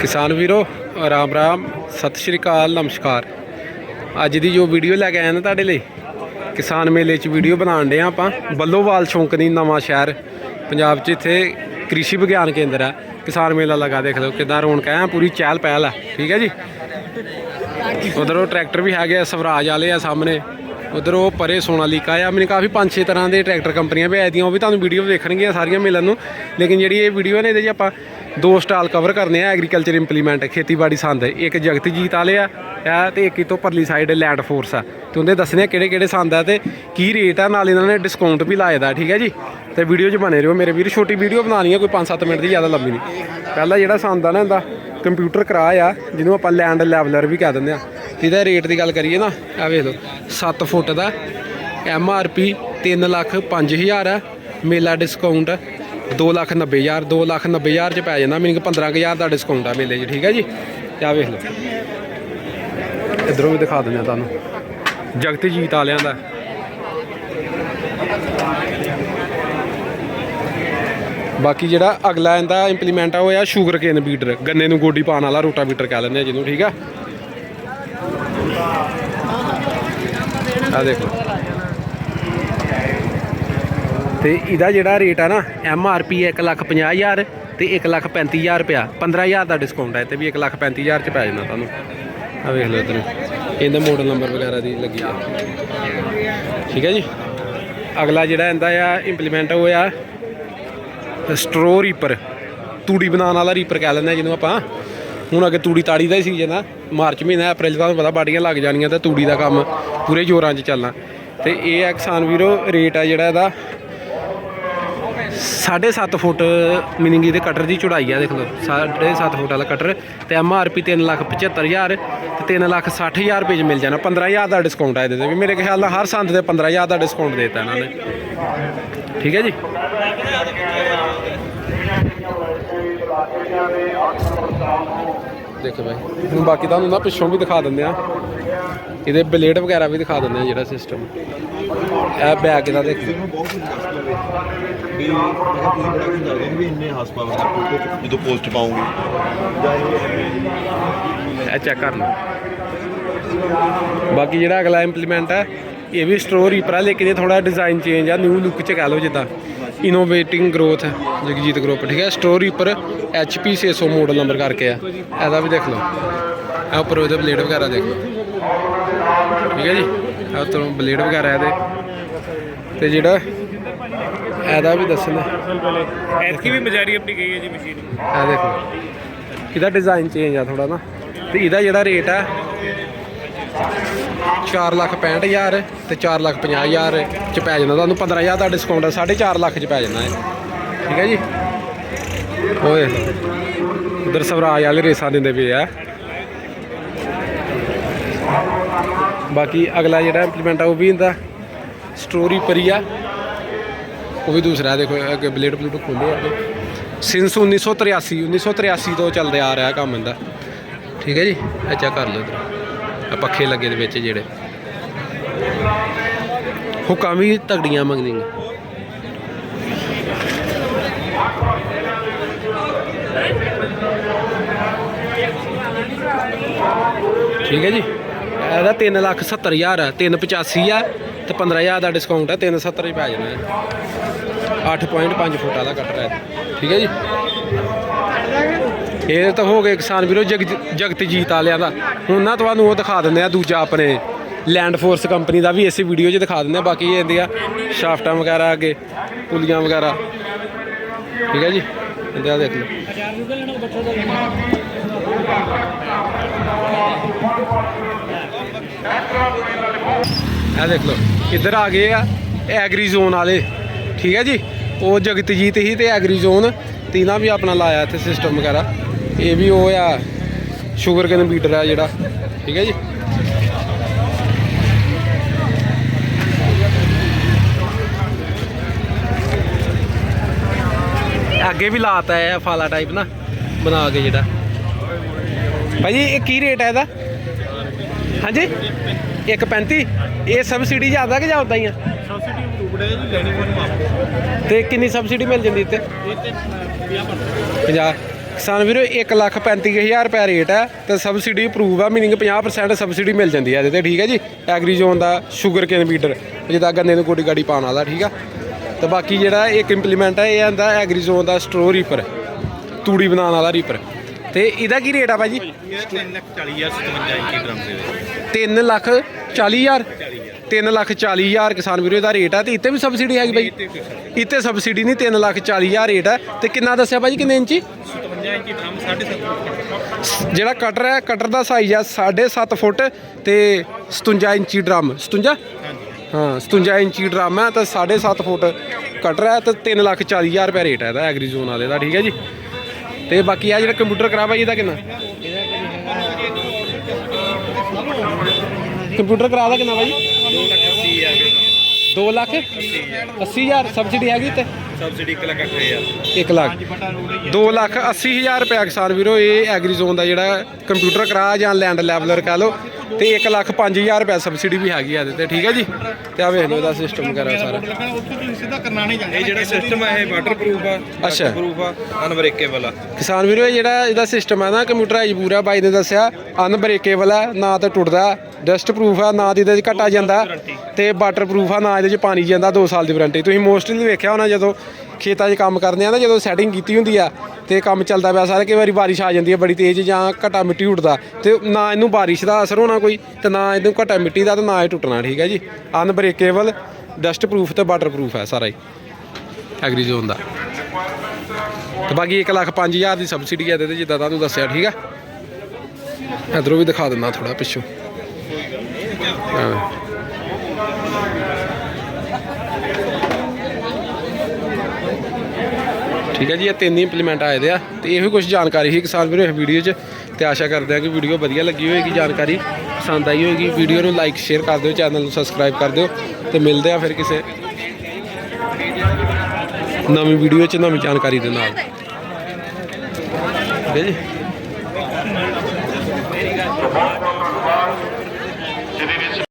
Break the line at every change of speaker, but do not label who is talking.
ਕਿਸਾਨ ਵੀਰੋ, ਰਾਮ ਰਾਮ, ਸਤਿ ਸ਼੍ਰੀ ਅਕਾਲ, ਨਮਸਕਾਰ। ਅੱਜ ਦੀ ਜੋ ਵੀਡੀਓ ਲੈ ਕੇ ਆਏ ਨਾ ਤੁਹਾਡੇ ਲਈ, ਕਿਸਾਨ ਮੇਲੇ 'ਚ ਵੀਡੀਓ ਬਣਾਉਣ ਦੇ ਆਪਾਂ। ਬੱਲੋਵਾਲ ਚੌਂਕ ਦੀ ਨਵਾਂ ਸ਼ਹਿਰ, ਪੰਜਾਬ 'ਚ ਇੱਥੇ ਕ੍ਰਿਸ਼ੀ ਵਿਗਿਆਨ ਕੇਂਦਰ ਹੈ। ਕਿਸਾਨ ਮੇਲਾ ਲਗਾ, ਦੇਖ ਲਓ ਕਿਦਾਂ ਰੌਣਕ ਹੈ, ਪੂਰੀ ਚਹਿਲ ਪਹਿਲ ਹੈ। ਠੀਕ ਹੈ ਜੀ? ਉਧਰ ਉਹ ਟਰੈਕਟਰ ਵੀ ਹੈਗੇ ਆ, ਸਵਰਾਜ ਵਾਲੇ ਆ ਸਾਹਮਣੇ। ਉਧਰ ਉਹ ਪਰੇ ਸੋਨਾਲੀਕਾ ਆ ਮੈਨੂੰ ਕਾਫੀ ਪੰਜ ਛੇ ਤਰ੍ਹਾਂ ਦੇ ਟਰੈਕਟਰ ਕੰਪਨੀਆਂ ਵੀ ਆਈਆਂ ਦੀਆਂ, ਉਹ ਵੀ ਤੁਹਾਨੂੰ ਵੀਡੀਓ ਦੇਖਣਗੀਆਂ ਸਾਰੀਆਂ ਮਿਲਣ ਨੂੰ। ਲੇਕਿਨ ਜਿਹੜੀ ਇਹ ਵੀਡੀਓ ਨੇ ਇਹਦੇ 'ਚ ਆਪਾਂ ਦੋ ਸਟਾਲ ਕਵਰ ਕਰਨੇ ਆ ਐਗਰੀਕਲਚਰ ਇੰਪਲੀਮੈਂਟ ਖੇਤੀਬਾੜੀ ਸੰਦ। ਇੱਕ ਜਗਤਜੀਤ ਵਾਲੇ ਆ ਇਹ ਤੇ ਇੱਕ ਇਤੋਂ ਪਰਲੀ ਸਾਈਡ ਲੈਂਡ ਫੋਰਸ ਆ। ਤੇ ਉਹਦੇ ਦੱਸਣੇ ਕਿਹੜੇ ਕਿਹੜੇ ਸੰਦ ਆ ਤੇ ਕੀ ਰੇਟ ਆ, ਨਾਲ ਇਹਨਾਂ ਨੇ ਡਿਸਕਾਊਂਟ ਵੀ ਲਾਏ ਦਾ, ਠੀਕ ਹੈ ਜੀ? ਤੇ ਵੀਡੀਓ 'ਚ ਬਣੇ ਰਹੋ ਮੇਰੇ ਵੀਰ, ਛੋਟੀ ਵੀਡੀਓ ਬਣਾਉਣੀ ਆ ਕੋਈ 5-7 ਮਿੰਟ ਦੀ ਜ਼ਿਆਦਾ ਲੰਬੀ ਨਹੀਂ। ਪਹਿਲਾ ਜਿਹੜਾ ਸੰਦ ਆ ਨਾ ਇਹਦਾ ਕੰਪਿਊਟਰ ਕਰਾ ਆ ਜਿਹਨੂੰ ਆਪਾਂ ਲੈਂਡ ਲੈਵਲਰ ਵੀ ਕਹਿ ਦਿੰਦੇ ਆ। ਤੇ ਰੇਟ ਦੀ ਗੱਲ ਕਰੀਏ ਨਾ ਆ ਵੇਖ ਲਓ 7 ਫੁੱਟ ਦਾ ਐਮ ਆਰ ਪੀ 3 ਲੱਖ 5000 ਹੈ ਮੇਲਾ ਡਿਸਕਾਊਂਟ 2 ਲੱਖ 90000 2 ਲੱਖ 90000 ਚ ਪੈ ਜਾਂਦਾ ਮੈਨੂੰ 15000 ਦਾ ਡਿਸਕਾਊਂਟ ਆ ਮੇਲੇ 'ਚ, ਠੀਕ ਹੈ ਜੀ? ਤੇ ਆ ਵੇਖ ਲਓ। ਇਧਰੋਂ ਵੀ ਦਿਖਾ ਦਿੰਦੇ ਆ ਤੁਹਾਨੂੰ ਜਗਤ ਜੀਤ ਵਾਲਿਆਂ ਦਾ। ਬਾਕੀ ਜਿਹੜਾ ਅਗਲਾ ਇਹਦਾ ਇੰਪਲੀਮੈਂਟ ਆ, ਉਹ ਆ ਸ਼ੂਗਰ ਕੇਨ ਬੀਟਰ ਗੰਨੇ ਨੂੰ ਗੋਡੀ ਪਾਉਣ ਵਾਲਾ ਰੋਟਾ ਬੀਟਰ ਕਹਿ ਲੈਂਦੇ ਆ ਜਿਹਨੂੰ, ਠੀਕ ਆ? ਆ ਦੇਖੋ। ਤੇ ਇਹਦਾ ਜਿਹੜਾ ਰੇਟ ਆ ਨਾ ਐਮ ਆਰ ਪੀ 150000 ਤੇ 135000 ਰੁਪਿਆ 15000 ਦਾ ਡਿਸਕਾਊਂਟ ਹੈ ਤੇ ਵੀ 135000 ਚ ਪੈ ਜਾਣਾ ਤੁਹਾਨੂੰ। ਆ ਵੇਖ ਲਓ ਇਧਰ। ਇਹਦਾ ਮਾਡਲ ਨੰਬਰ ਵਗੈਰਾ ਦੀ ਲੱਗੀ ਆ। ਠੀਕ ਹੈ ਜੀ? ਅਗਲਾ ਜਿਹੜਾ ਇਹਦਾ ਆ ਇੰਪਲੀਮੈਂਟ ਉਹ ਆ ਸਟ੍ਰੋ ਰੀਪਰ ਤੂੜੀ ਬਣਾਉਣ ਵਾਲਾ ਰੀਪਰ ਕਹਿ ਲੈਂਦੇ ਆ ਜਿਹਨੂੰ ਆਪਾਂ। ਹੁਣ ਅੱਗੇ ਤੂੜੀ ਤਾੜੀ ਦਾ ਹੀ ਸੀਜ਼ਨ ਆ ਮਾਰਚ ਮਹੀਨਾ, ਅਪ੍ਰੈਲ ਤੁਹਾਨੂੰ ਪਤਾ ਬਾਡੀਆਂ ਲੱਗ ਜਾਣੀਆਂ ਤਾਂ ਤੂੜੀ ਦਾ ਕੰਮ ਪੂਰੇ ਜ਼ੋਰਾਂ 'ਚ ਚੱਲਣਾ। ਤੇ ਇਹ ਆ ਕਿਸਾਨ ਵੀਰੋ, ਰੇਟ ਆ ਜਿਹੜਾ ਇਹਦਾ। 7.5 ਫੁੱਟ ਮੀਨਿੰਗ ਇਹਦੇ ਕਟਰ ਦੀ ਚੌੜਾਈ ਆ, ਦੇਖ ਲਓ। 7.5 ਫੁੱਟ ਵਾਲਾ ਕਟਰ। ਤੇ ਐਮ ਆਰ ਪੀ 375000 ਤੇ 360000 ਰੁਪਏ 'ਚ ਮਿਲ ਜਾਣਾ। 15000 ਦਾ ਡਿਸਕਾਊਂਟ ਆ ਇਹਦੇ ਤੇ ਵੀ। ਮੇਰੇ ਖਿਆਲ ਨਾਲ ਹਰ ਸੰਦ ਤੇ 15000 ਦਾ ਡਿਸਕਾਊਂਟ ਦੇਤਾ ਇਹਨਾਂ ਨੇ। ਠੀਕ ਹੈ ਜੀ? ਦੇਖੋ ਭਾਈ ਹੁਣ ਬਾਕੀ ਤੁਹਾਨੂੰ ਨਾ ਪਿੱਛੋਂ ਵੀ ਦਿਖਾ ਦਿੰਦੇ ਆ। ਇਹਦੇ ਬਲੇਡ ਵਗੈਰਾ ਵੀ ਦਿਖਾ ਦਿੰਦੇ ਆ ਜਿਹੜਾ ਸਿਸਟਮ ਇਹ ਬੈਗ ਇਹਦਾ ਦੇਖੋ।
ਵੀ ਇੰਨੇ ਹਾਸ ਫੋਟੋ ਜਦੋਂ ਪੋਸਟ ਪਾਉਂਗੇ। ਇਹ
ਚੈੱਕ ਕਰ ਲਓ ਬਾਕੀ ਜਿਹੜਾ ਅਗਲਾ ਇੰਪਲੀਮੈਂਟ ਹੈ ਇਹ ਵੀ ਸਟੋਰ ਰੀਪਰ ਆ ਲੇਕਿਨ ਇਹ ਥੋੜਾ ਡਿਜ਼ਾਈਨ ਚੇਂਜ ਆ ਨਿਊ ਲੁੱਕ ਚ ਕਹਿ ਲਓ ਜਿੱਦਾਂ। ਇਨੋਵੇਟਿੰਗ ਗਰੋਥ ਜਗਜੀਤ ਗਰੁੱਪ ਠੀਕ ਹੈ? Straw reaper HP 600 model number ਕਰਕੇ ਆ। ਇਹਦਾ ਵੀ ਦੇਖ ਲਓ। ਇਹ ਉੱਪਰ ਉਹਦੇ ਬਲੇਡ ਵਗੈਰਾ ਦੇਖ ਲਓ। ਠੀਕ ਹੈ ਜੀ? ਇਹ ਉੱਤੋਂ ਬਲੇਡ ਵਗੈਰਾ ਇਹਦੇ। ਤੇ ਜਿਹੜਾ ਇਹਦਾ ਵੀ ਦੱਸਣਾ
ਐਤਕੀ ਵੀ ਮਜਾਰੀ ਆਪਣੀ ਗਈ ਹੈ ਜੀ ਮਸ਼ੀਨ
ਆ ਦੇਖੋ ਇਹਦਾ ਡਿਜ਼ਾਈਨ ਚੇਂਜ ਆ ਥੋੜਾ ਨਾ। ਤੇ ਇਹਦਾ ਜਿਹੜਾ ਰੇਟ ਆ 4 ਲੱਖ 65000 ਤੇ 4 ਲੱਖ 50000 ਚ ਪੈ ਜਾਂਦਾ। ਤੁਹਾਨੂੰ 15000 ਦਾ ਡਿਸਕਾਊਂਟ ਆ 4.5 ਲੱਖ ਚ ਪੈ ਜਾਂਦਾ ਹੈ ਠੀਕ ਹੈ ਜੀ? ਓਏ, ਉਧਰ ਸਵਰਾਜ ਵਾਲੇ ਰੇਸਾਂ ਦਿੰਦੇ ਪਏ ਆ। ਬਾਕੀ ਅਗਲਾ ਜਿਹੜਾ ਇੰਪਲੀਮੈਂਟ ਆ, ਉਹ ਵੀ ਇਹਦਾ ਸਟੋਰੀ ਪਰੀ ਆ। ਉਹ ਵੀ ਦੂਸਰਾ ਦੇਖੋ, ਅੱਗੇ ਬਲੇਡ ਬਲੂਡ ਖੋਲੇ ਆ ਸਿੰਸ 1983 1983 ਤੋਂ ਚੱਲਦੇ ਆ ਰਿਹਾ ਕੰਮ ਇਹਦਾ। ਠੀਕ ਹੈ ਜੀ? ਅੱਛਾ ਕਰ ਲਓ ਇਧਰ। ਪੱਖੇ ਲੱਗੇ ਦੇ ਵਿੱਚ ਜਿਹੜੇ। ਹੁਕਾਂ ਵੀ ਤਗੜੀਆਂ ਮੰਗਦੀਆਂ। ਠੀਕ ਹੈ ਜੀ? ਇਹਦਾ 3 ਲੱਖ 70 ਹਜ਼ਾਰ ਹੈ 385 ਆ ਤੇ 15000 ਦਾ ਡਿਸਕਾਊਂਟ ਹੈ 370 ਹੀ ਪੈ ਜਾਣਾ। ਹੈ 8.5 ਫੁੱਟ ਵਾਲਾ ਕਟਰ ਹੈ ਠੀਕ ਹੈ ਜੀ? ਇਹ ਤਾਂ ਹੋ ਗਏ ਕਿਸਾਨ ਵੀਰੋ ਜਗ ਜੀਤ ਵਾਲਿਆਂ ਦਾ। ਹੁਣ ਨਾ ਤੁਹਾਨੂੰ ਉਹ ਦਿਖਾ ਦਿੰਦੇ ਆ ਦੂਜਾ ਆਪਣੇ ਲੈਂਡ ਫੋਰਸ ਕੰਪਨੀ ਦਾ ਵੀ ਇਸੇ ਵੀਡੀਓ 'ਚ ਦਿਖਾ ਦਿੰਦੇ ਆ ਬਾਕੀ ਇਹ ਇਹਦੀਆਂ ਸ਼ਾਫਟਾਂ ਵਗੈਰਾ ਅੱਗੇ, ਪੁਲੀਆਂ ਵਗੈਰਾ। ਠੀਕ ਹੈ ਜੀ? ਇਹਦਾ ਦੇਖ ਲਓ। ਇਹ ਦੇਖ ਲਓ, ਇੱਧਰ ਆ ਗਏ ਆ ਐਗਰੀ ਜ਼ੋਨ ਵਾਲੇ। ਠੀਕ ਹੈ ਜੀ? ਉਹ ਜਗਤਜੀਤ ਹੀ ਤੇ ਐਗਰੀ ਜ਼ੋਨ ਤੀਨਾ ਵੀ ਆਪਣਾ ਲਾਇਆ ਇੱਥੇ ਸਿਸਟਮ ਵਗੈਰਾ। ਇਹ ਵੀ ਉਹ ਆ ਸ਼ੂਗਰ ਕੇਨ ਬੀਟਰ ਆ ਜਿਹੜਾ ਠੀਕ ਹੈ ਜੀ? ਅੱਗੇ ਵੀ ਲਾਤਾ ਹੈ ਫਾਲਾ ਟਾਈਪ ਨਾ ਬਣਾ ਕੇ ਜਿਹੜਾ। ਭਾਜੀ ਇਹ ਕੀ ਰੇਟ ਹੈ ਇਹਦਾ? ਹਾਂਜੀ? 135 ਇਹ ਸਬਸਿਡੀ ਜ਼ਿਆਦਾ ਕਿ ਜਾਂ ਉਦਾਂ ਹੀ ਆ?
ਸਬਸਿਡੀ ਹੈ ਜੀ ਲੈਣੀ ਮਾਫ
ਤੇ ਕਿੰਨੀ ਸਬਸਿਡੀ ਮਿਲ ਜਾਂਦੀ ਇੱਥੇ?
ਇਹ ਤੇ 50%
50 ਕਿਸਾਨ ਵੀਰੋ 135000 ਰੁਪਏ ਰੇਟ ਹੈ ਤੇ ਸਬਸਿਡੀ ਅਪਰੂਵ ਆ ਮੀਨਿੰਗ 50% ਸਬਸਿਡੀ ਮਿਲ ਜਾਂਦੀ ਹੈ ਇਹਦੇ ਤੇ ਠੀਕ ਹੈ ਜੀ? ਐਗਰੀ ਜ਼ੋਨ ਦਾ ਸ਼ੂਗਰ ਕੇਨ ਬੀਡਰ ਜਿੱਦਾਂ ਗੰਨੇ ਨੂੰ ਗੋਡੀ ਗਾੜੀ ਪਾਉਣ ਵਾਲਾ ਠੀਕ ਆ? ਤੇ ਬਾਕੀ ਜਿਹੜਾ ਇੱਕ ਇੰਪਲੀਮੈਂਟ ਹੈ ਇਹ ਆਂਦਾ ਐਗਰੀ ਜ਼ੋਨ ਦਾ ਸਟੋਰ ਰੀਪਰ ਤੂੜੀ ਬਣਾਉਣ ਵਾਲਾ ਰੀਪਰ ਤੇ ਇਹਦਾ ਕੀ ਰੇਟ ਆ ਭਾਜੀ?
ਇਹ 3 ਲੱਖ 40 ਹਜ਼ਾਰ 57 ਇੰਚੀ ਡਰਮ ਦੇ ਵਿੱਚ
3 ਲੱਖ 40 ਹਜ਼ਾਰ 3 ਲੱਖ 40 ਹਜ਼ਾਰ ਕਿਸਾਨ ਵੀਰੋ ਇਹਦਾ ਰੇਟ ਆ ਤੇ ਇੱਥੇ ਵੀ ਸਬਸਿਡੀ ਹੈਗੀ ਬਾਈ ਇੱਥੇ ਸਬਸਿਡੀ ਨਹੀਂ 3 ਲੱਖ 40 ਹਜ਼ਾਰ ਰੇਟ ਹੈ ਤੇ ਕਿੰਨਾ ਦੱਸਿਆ ਭਾਜੀ ਕਿੰਨੇ ਇੰਚੀ?
57 ਇੰਚੀ ਡਰਮ 7.5
ਜਿਹੜਾ ਕਟਰ ਹੈ ਕਟਰ ਦਾ ਸਾਈਜ਼ ਆ 7.5 ਫੁੱਟ ਤੇ 57 ਇੰਚੀ ਡਰਮ। 57 ਹਾਂ 57 ਇੰਚੀ ਡਰਮ ਹੈ ਤੇ 7.5 ਫੁੱਟ ਕਟਰ ਹੈ ਤੇ 3 ਲੱਖ 40 ਹਜ਼ਾਰ ਰੁਪਏ ਰੇਟ ਹੈ ਇਹਦਾ ਐਗਰੀ ਜ਼ੋਨ ਵਾਲੇ ਦਾ ਠੀਕ ਹੈ ਜੀ? ਤੇ ਬਾਕੀ ਆ ਜਿਹੜਾ ਕੰਪਿਊਟਰ ਕਰਾ ਭਾਈ ਇਹਦਾ ਕਿੰਨਾ? ਕੰਪਿਊਟਰ ਕਰਾ ਦਾ ਕਿੰਨਾ ਭਾਈ 2 ਲੱਖ 80 ਹਜ਼ਾਰ ਸਬਸਿਡੀ ਹੈਗੀ ਤੇ?
ਸਬਸਿਡੀ 1 ਲੱਖ 80 ਹਜ਼ਾਰ।
1 ਲੱਖ। 2 ਲੱਖ 80 ਹਜ਼ਾਰ ਰੁਪਏ ਕਿਸਾਨ ਵੀਰੋ ਇਹ ਐਗਰੀ ਜ਼ੋਨ ਦਾ ਜਿਹੜਾ ਕੰਪਿਊਟਰ ਕਰਾ ਜਾਂ ਲੈਂਡ ਲੈਵਲਰ ਕਹ ਲਓ ਤੇ 1 ਲੱਖ 5000 ਰੁਪਏ ਸਬਸਿਡੀ ਵੀ ਹੈਗੀ ਆ ਇਹਦੇ ਤੇ ਠੀਕ ਹੈ ਜੀ? ਤੇ ਆ ਵੇਖ ਲਓ ਇਹਦਾ ਸਿਸਟਮ ਵਗੈਰਾ ਸਾਰਾ।
ਉੱਥੇ ਤੁਸੀਂ ਸਿੱਧਾ ਕਰਨਾ ਨਹੀਂ ਚਾਹੀਦਾ ਇਹ ਜਿਹੜਾ ਸਿਸਟਮ ਹੈ ਇਹ ਵਾਟਰਪ੍ਰੂਫ ਆ
ਅੱਛਾ।
ਪ੍ਰੂਫ ਆ ਅਨਬ੍ਰੇਕੇਬਲ ਆ।
ਕਿਸਾਨ ਵੀਰੋ ਇਹ ਜਿਹੜਾ ਇਹਦਾ ਸਿਸਟਮ ਹੈ ਨਾ ਕੰਪਿਊਟਰਾਈਜ਼ ਪੂਰਾ ਬਾਈ ਨੇ ਦੱਸਿਆ ਅਨਬ੍ਰੇਕੇਬਲ ਹੈ ਨਾ ਤੇ ਟੁੱਟਦਾ ਡਸਟ ਪ੍ਰੂਫ ਆ ਨਾ ਤੇ ਇਹਦੇ 'ਚ ਘਟਾ ਜਾਂਦਾ ਤੇ ਵਾਟਰ ਪ੍ਰੂਫ ਆ ਨਾ ਇਹਦੇ 'ਚ ਪਾਣੀ ਜਾਂਦਾ 2 ਸਾਲ ਦੀ ਵਾਰੰਟੀ ਤੁਸੀਂ ਮੋਸਟਲੀ ਵੇਖਿਆ ਹੋਣਾ ਜਦੋਂ ਖੇਤਾਂ 'ਚ ਕੰਮ ਕਰਦੇ ਆ ਨਾ, ਜਦੋਂ ਸੈਟਿੰਗ ਕੀਤੀ ਹੁੰਦੀ ਆ ਤੇ ਕੰਮ ਚੱਲਦਾ ਪਿਆ ਸਾਰਾ, ਕਈ ਵਾਰੀ ਬਾਰਿਸ਼ ਆ ਜਾਂਦੀ ਹੈ ਬੜੀ ਤੇਜ਼ ਜਾਂ ਘਟਾ ਮਿੱਟੀ ਉੱਡਦਾ ਤੇ ਨਾ ਇਹਨੂੰ ਬਾਰਿਸ਼ ਦਾ ਅਸਰ ਹੋਣਾ ਕੋਈ ਤੇ ਨਾ ਇਹਨੂੰ ਘਟਾ ਮਿੱਟੀ ਦਾ ਤੇ ਨਾ ਇਹ ਟੁੱਟਣਾ, ਠੀਕ ਹੈ ਜੀ? ਅਨਬ੍ਰੇਕੇਬਲ ਡਸਟ ਪ੍ਰੂਫ ਤੇ ਵਾਟਰ ਪ੍ਰੂਫ ਹੈ ਸਾਰਾ ਹੀ। ਐਗਰੀ ਜ਼ੋਨ ਦਾ। ਤੇ ਬਾਕੀ 1 ਲੱਖ 5000 ਦੀ ਸਬਸਿਡੀ ਹੈ ਤੇ, ਜਿੱਦਾਂ ਤੁਹਾਨੂੰ ਦੱਸਿਆ, ਠੀਕ ਆ? ਇਧਰੋਂ ਵੀ ਦਿਖਾ ਦਿੰਦਾ ਥੋੜਾ ਪਿੱਛੋਂ। ਹਾਂ। ਠੀਕ ਹੈ ਜੀ, ਇਹ ਤਿੰਨ ਹੀ ਇੰਪਲੀਮੈਂਟ ਆਏ ਦੇ ਆ ਤੇ ਇਹੋ ਕੁਝ ਜਾਣਕਾਰੀ ਸੀ ਕਿਸਾਨ ਵੀਰੋ ਇਸ ਵੀਡੀਓ 'ਚ ਤੇ ਆਸ਼ਾ ਕਰਦੇ ਆ ਕਿ ਵੀਡੀਓ ਵਧੀਆ ਲੱਗੀ ਹੋਏਗੀ, ਜਾਣਕਾਰੀ ਪਸੰਦ ਆਈ ਹੋਏਗੀ। ਵੀਡੀਓ ਨੂੰ ਲਾਈਕ ਸ਼ੇਅਰ ਕਰ ਦਿਓ ਚੈਨਲ ਨੂੰ ਸਬਸਕ੍ਰਾਈਬ ਕਰ ਦਿਓ ਤੇ ਮਿਲਦੇ ਆ ਫਿਰ ਕਿਸੇ ਨਵੀਂ ਵੀਡੀਓ 'ਚ ਨਵੀਂ ਜਾਣਕਾਰੀ ਦੇ ਨਾਲ। ਠੀਕ ਹੈ ਜੀ।